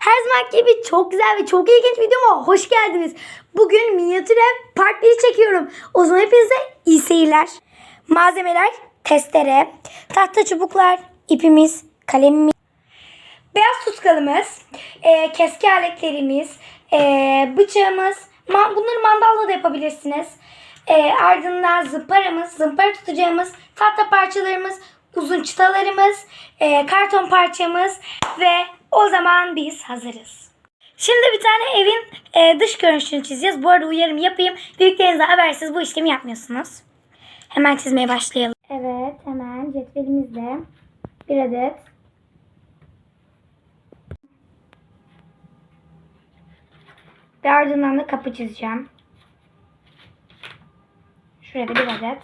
Her zaman gibi çok güzel ve çok ilginç videoma hoş geldiniz. Bugün minyatür ev part 1 çekiyorum. O zaman hepinize iyi seyirler. Malzemeler testere, tahta çubuklar, ipimiz, kalemimiz, beyaz tutkalımız, e, keski aletlerimiz, e, bıçağımız, ma- bunları mandalla da yapabilirsiniz. E, ardından zımparamız, zımpara tutacağımız tahta parçalarımız, uzun çıtalarımız, e, karton parçamız ve o zaman biz hazırız. Şimdi bir tane evin e, dış görünüşünü çizeceğiz. Bu arada uyarım yapayım. Büyüklerinize habersiz bu işlemi yapmıyorsunuz. Hemen çizmeye başlayalım. Evet hemen cetvelimizle bir adet ve ardından da kapı çizeceğim. Şuraya da bir adet.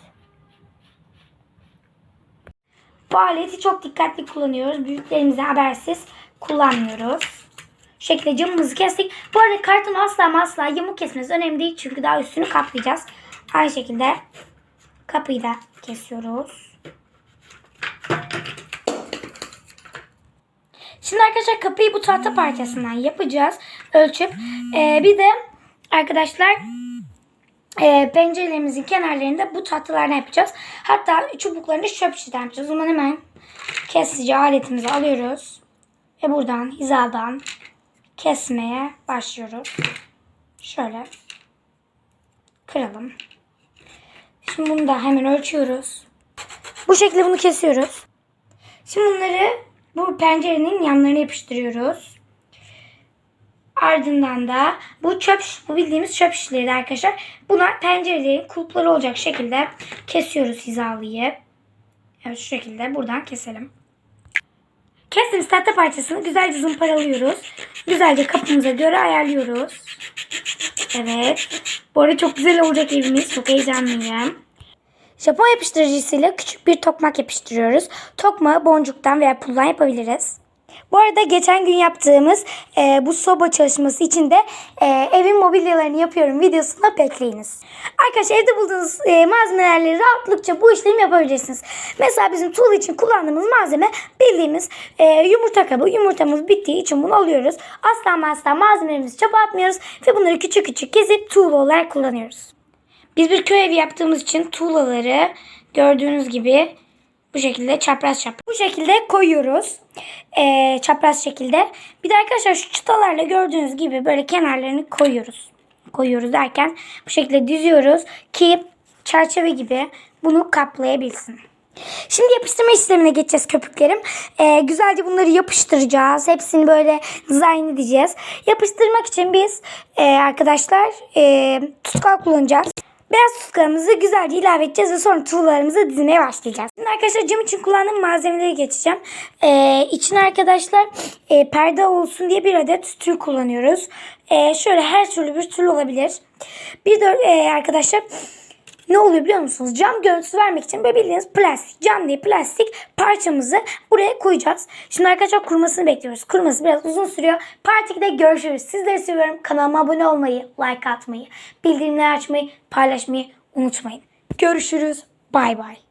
Bu aleti çok dikkatli kullanıyoruz. Büyüklerimize habersiz kullanmıyoruz. Şekilde camımızı kestik. Bu arada karton asla asla yamuk kesmesi önemli değil. Çünkü daha üstünü kaplayacağız. Aynı şekilde kapıyı da kesiyoruz. Şimdi arkadaşlar kapıyı bu tahta parçasından yapacağız. Ölçüp. Ee, bir de arkadaşlar e, pencerelerimizin kenarlarında bu tahtalardan yapacağız. Hatta çubuklarını çöp şişeden yapacağız. O zaman hemen kesici aletimizi alıyoruz. Ve buradan hizadan kesmeye başlıyoruz. Şöyle kıralım. Şimdi bunu da hemen ölçüyoruz. Bu şekilde bunu kesiyoruz. Şimdi bunları bu pencerenin yanlarına yapıştırıyoruz. Ardından da bu çöp bu bildiğimiz çöp şişleri arkadaşlar. Buna pencerelerin kulpları olacak şekilde kesiyoruz hizalayıp. Evet şu şekilde buradan keselim. Kestiğimiz tahta parçasını güzelce zımparalıyoruz. Güzelce kapımıza göre ayarlıyoruz. Evet. Bu arada çok güzel olacak evimiz. Çok heyecanlıyım. Japon yapıştırıcısıyla küçük bir tokmak yapıştırıyoruz. Tokmağı boncuktan veya puldan yapabiliriz. Bu arada geçen gün yaptığımız e, bu soba çalışması için de e, evin mobilyalarını yapıyorum videosunu bekleyiniz. Arkadaşlar evde bulduğunuz e, malzemelerle rahatlıkça bu işlemi yapabilirsiniz. Mesela bizim tuğla için kullandığımız malzeme bildiğimiz e, yumurta kabı. Yumurtamız bittiği için bunu alıyoruz. Asla asla malzemelerimizi çöpe atmıyoruz ve bunları küçük küçük kesip tuğla olarak kullanıyoruz. Biz bir köy evi yaptığımız için tuğlaları gördüğünüz gibi bu şekilde çapraz çapraz. Bu şekilde koyuyoruz. Ee, çapraz şekilde. Bir de arkadaşlar şu çıtalarla gördüğünüz gibi böyle kenarlarını koyuyoruz. Koyuyoruz derken bu şekilde düzüyoruz ki çerçeve gibi bunu kaplayabilsin. Şimdi yapıştırma işlemine geçeceğiz köpüklerim. Ee, güzelce bunları yapıştıracağız. Hepsini böyle dizayn edeceğiz. Yapıştırmak için biz e, arkadaşlar e, tutkal kullanacağız. Beyaz tutkalımızı güzelce ilave edeceğiz ve sonra tuğlalarımızı dizmeye başlayacağız. Şimdi arkadaşlar cam için kullandığım malzemeleri geçeceğim. Ee, içine arkadaşlar e, perde olsun diye bir adet tül kullanıyoruz. Ee, şöyle her türlü bir tül olabilir. Bir de e, arkadaşlar ne oluyor biliyor musunuz? Cam görüntüsü vermek için böyle bildiğiniz plastik, cam değil plastik parçamızı buraya koyacağız. Şimdi arkadaşlar kurumasını bekliyoruz. Kuruması biraz uzun sürüyor. Part 2'de görüşürüz. Sizleri seviyorum. Kanalıma abone olmayı, like atmayı, bildirimleri açmayı, paylaşmayı unutmayın. Görüşürüz. Bay bay.